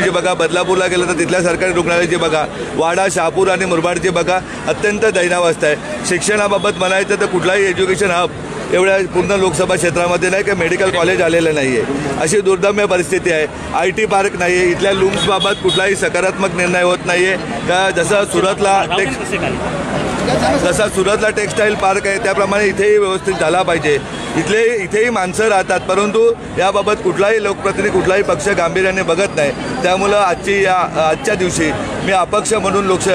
जे बघा बदलापूरला गेलं तर तिथल्या सरकारी रुग्णालयाची बघा वाडा शहापूर आणि मुरबाडची बघा अत्यंत दैनावस्था आहे. शिक्षणाबाबत म्हणायचं तर कुठलाही एज्युकेशन हब एवढ्या पूर्ण लोकसभा क्षेत्रामध्ये नाही काही मेडिकल कॉलेज आलेलं नाही आहे अशी दुर्दम्य परिस्थिती आहे. आय टी पार्क नाही आहे इथल्या लूम्सबाबत कुठलाही सकारात्मक निर्णय होत नाही आहे का जसं सुरतला जसा सुरतला टेक्स्टाईल पार्क आहे त्याप्रमाणे इथेही व्यवस्थित झाला पाहिजे. इथले इथेही माणसं राहतात परंतु याबाबत कुठलाही लोकप्रतिनिधी कुठलाही पक्ष गांभीर्याने बघत नाही. त्यामुळं आजची या आजच्या दिवशी मी अपक्ष म्हणून लोकस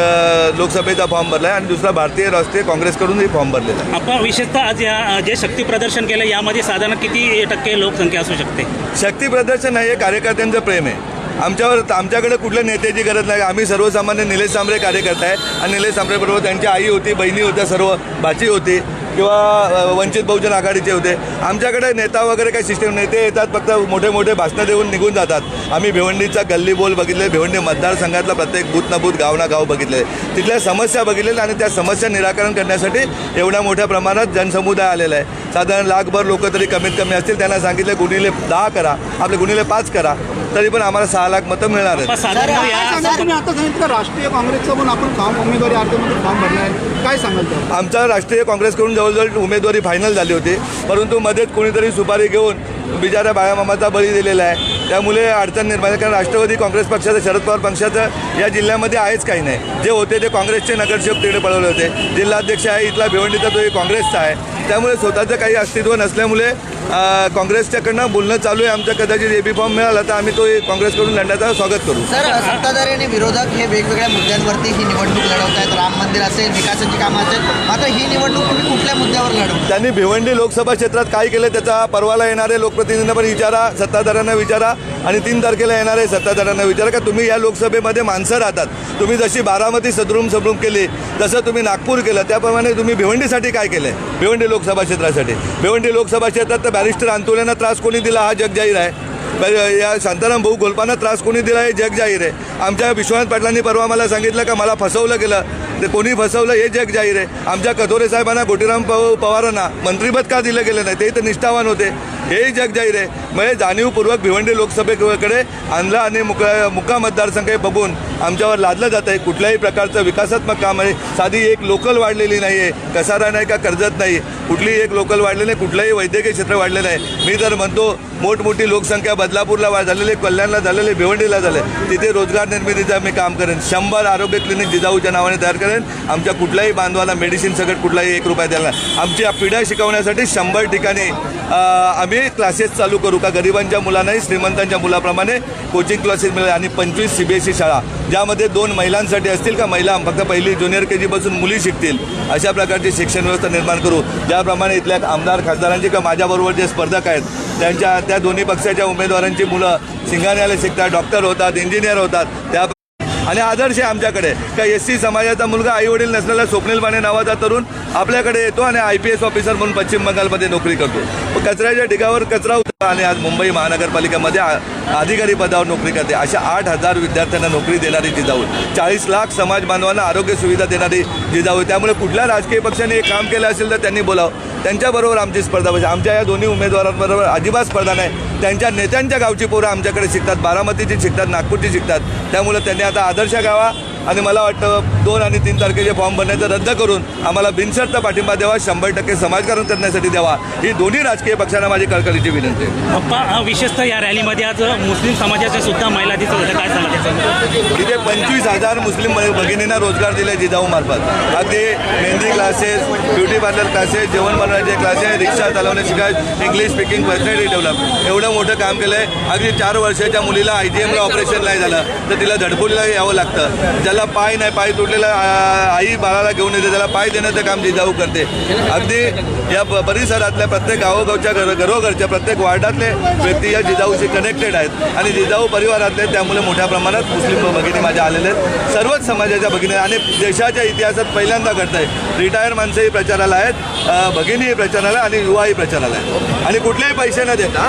लोकसभेचा फॉर्म भरला आहे आणि दुसरा भारतीय राष्ट्रीय काँग्रेसकडूनही फॉर्म भरलेला आहे. आपण विशेषतः आज या जे शक्ती प्रदर्शन केलं यामध्ये साधारण किती टक्के लोकसंख्या असू शकते? शक्ती प्रदर्शन हे कार्यकर्त्यांचं प्रेम आहे. आमच्यावर आमच्याकडे कुठल्या नेत्याची गरज नाही. आम्ही सर्वसामान्य निलेश सांबरे कार्यकर्ता आहे. आणि निलेश सांबरेबरोबर त्यांची आई होती बहिणी होत्या सर्व भाची होती. किंवा वंचित बहुजन आघाडीचे होते. आमच्याकडे नेता वगैरे काही सिस्टम नेते येतात फक्त मोठे मोठे भाषणं देऊन निघून जातात. आम्ही भिवंडीचा गल्ली बोल बघितले भिवंडी मतदारसंघातला प्रत्येक बूथ ना बूथ गाव ना गाव बघितले. तिथल्या समस्या बघितलेल्या आणि त्या समस्या निराकरण करण्यासाठी एवढ्या मोठ्या प्रमाणात जनसमुदाय आलेला आहे. साधारण लाखभर लोक तरी कमीत कमी असतील. त्यांना सांगितले गुणिले दहा करा. आपले गुणिले पाच करा. तरी पण आम्हाला सहा लाख मतं मिळणार आहेत. राष्ट्रीय काँग्रेसचं पण आपण फॉर्म उमेदवारी अर्जमध्ये फॉर्म भरला आहे. काय सांगाल आमचा राष्ट्रीय काँग्रेसकडून जवळजवळ उमेदवारी फायनल झाली होती. परंतु मध्येच कोणीतरी सुपारी घेऊन बिचाऱ्या बाळामामाचा बळी दिलेला आहे. त्यामुळे अडचण निर्माण. कारण राष्ट्रवादी काँग्रेस पक्षाचं शरद पवार पक्षाचं या जिल्ह्यामध्ये आहेच काही नाही. जे होते ते काँग्रेसचे नगरसेवक तिकडे पळवले होते. जिल्हाध्यक्ष आहे इथला भिवंडीचा तोही काँग्रेसचा आहे. त्यामुळे स्वतःचं काही अस्तित्व नसल्यामुळे काँग्रेसच्याकडनं बोलणं चालू आहे. आमच्या कदाचित ए बी फॉर्म मिळाला तर आम्ही तो काँग्रेसकडून लढण्याचं स्वागत करू. सर सत्ताधारी आणि विरोधक हे वेगवेगळ्या मुद्द्यांवरती ही निवडणूक लढवत आहेत राम मंदिर असेल विकासाची कामं असेल. मात्र ही निवडणूक तुम्ही कुठल्या मुद्द्यावर लढवता? त्यांनी भिवंडी लोकसभा क्षेत्रात काय केलं त्याचा परवाला येणारे लोकप्रतिनिधींना पण विचारा सत्ताधाऱ्यांना विचारा. आणि तीन तारखेला येणारे सत्ताधाऱ्यांना विचारा का तुम्ही या लोकसभेमध्ये माणसं राहतात. तुम्ही जशी बारामती सदरूम सदरूम केली तसं तुम्ही नागपूर केलं. त्याप्रमाणे तुम्ही भिवंडीसाठी काय केलं आहे भिवंडी लोकसभा क्षेत्रासाठी. भिवंडी लोकसभा क्षेत्रात तर बॅरिस्टर अंतुलेंना त्रास कोणी दिला? हा जग जाहीर आहे. या शांताराम भाऊ गोलपांना त्रास कोणी दिला? हे जग जाहीर आहे. आमच्या विश्वनाथ पाटलांनी परवा मला सांगितलं का मला फसवलं गेलं. ते कोणी फसवलं हे जग जाहीर आहे. आमच्या कथोरे साहेबांना गोटीराम पव पवारांना मंत्रीपद का दिलं गेलं नाही? ते तर निष्ठावान होते. हेही जग जाहीर आहे. म्हणजे जाणीवपूर्वक भिवंडी लोकसभेकडे आणला आणि मुका मुका मतदारसंघ हे बघून आमच्यावर लादलं जात आहे. कुठल्याही प्रकारचं विकासात्मक काम आहे. साधी एक लोकल वाढलेली नाही आहे. कसारा नाही का कर्जत नाही. कुठलीही एक लोकल वाढलेली नाही. कुठलंही वैद्यकीय क्षेत्र वाढलेलं आहे. मी तर म्हणतो मोठमोठी लोकसंख्या बदलापूरला वाढ झालेली कल्याणला झालेली भिवंडीला झाले तिथे रोजगार निर्मितीचं मी काम करेन. शंभर आरोग्य क्लिनिक जिजाऊच्या नावाने तयार करेन. आमच्या कुठल्याही बांधवाला मेडिसिन सगळं कुठलाही एक रुपया द्यायला आमची आमच्या पिढ्या शिकवण्यासाठी शंभर ठिकाणी आम्ही क्लासेस चालू करू का गरिबांच्या मुलांनाही श्रीमंतांच्या मुलाप्रमाणे कोचिंग क्लासेस मिळेल आणि पंचवीस सी बी एस ई शाळा ज्यामध्ये दोन महिलांसाठी असतील का महिला फक्त पहिली ज्युनियर के जीपासून मुली शिकतील अशा प्रकारची शिक्षण व्यवस्था निर्माण करू. ज्याप्रमाणे इथल्या आमदार खासदारांची किंवा माझ्याबरोबर जे स्पर्धक आहेत त्यांच्या त्या दोन्ही पक्षाच्या उमेदवारांची मुलं सिंगाण्याला शिकतात डॉक्टर होतात इंजिनियर होतात त्या आणि आदर्श आहे आमच्याकडे. का एस सी समाजाचा मुलगा आई वडील नसलेला स्वप्नील माने नावाचा तरुण आपल्याकडे येतो आणि आय पी एस ऑफिसर म्हणून पश्चिम बंगालमध्ये नोकरी करतो. कचऱ्याच्या ढिगावर कचरा होता आणि आज मुंबई महानगरपालिकेमध्ये आ- अधिकारी पदावर नोकरी करते. अशा आठ हजार विद्यार्थ्यांना नोकरी देणारी जिजाऊ. चाळीस लाख समाज बांधवांना आरोग्य सुविधा देणारी जिजाऊ. त्यामुळे कुठल्या राजकीय पक्षाने हे काम केलं असेल तर त्यांनी बोलावं. त्यांच्याबरोबर आमची स्पर्धा पाहिजे आमच्या या दोन्ही उमेदवारांबरोबर अजिबात स्पर्धा नाही. त्यांच्या नेत्यांच्या गावची पोरं आमच्याकडे शिकतात. बारामतीची शिकतात नागपूरची शिकतात. त्यामुळे त्यांनी आता आदर्श गावा आणि मला वाटतं दोन आणि तीन तारखेचे फॉर्म भरण्याचं रद्द करून आम्हाला बिनशर्त पाठिंबा द्यावा. शंभर टक्के समाजकारण करण्यासाठी द्यावा. ही दोन्ही राजकीय पक्षांना माझी कळकळीची विनंती आहे. पप्पा विशेषतः या रॅलीमध्ये आज मुस्लिम समाजाच्या सुद्धा महिला दिसत होत्या. काय तिथे पंचवीस हजार मुस्लिम भगिनींना रोजगार दिले जिजाऊ मार्फत. अगदी mehndi classes beauty parlour classes जेवण बनवण्याचे क्लासेस रिक्षा चालवण्याचे शिकाय इंग्लिश स्पीकिंग पर्सनॅलिटी डेव्हलप एवढं मोठं काम केलं आहे अगदी चार वर्षाच्या मुलीला आय जी एमला ऑपरेशन नाही झालं तर तिला झडपुलीला यावं लागतं. ज्याला पाय नाही पाय तुटलेला आई बाळाला घेऊन येते त्याला पाय देण्याचं काम जिजाऊ करते. अगदी या परिसरातल्या प्रत्येक गावोगावच्या घर घरोघरच्या प्रत्येक वार्डातले व्यक्ती या जिजाऊशी कनेक्टेड आहेत. आणि जिजाऊ परिवारातले त्यामुळे मोठ्या प्रमाणात मुस्लिम भगिनी माझ्या आलेल्या आहेत. सर्वच समाजाच्या भगिनी आणि देशाच्या इतिहासात पहिल्यांदा घडत आहे रिटायर माणसंही प्रचाराला आहेत भगिनीही प्रचाराला आणि युवाही प्रचाराला आहेत. आणि कुठलेही पैसे न देता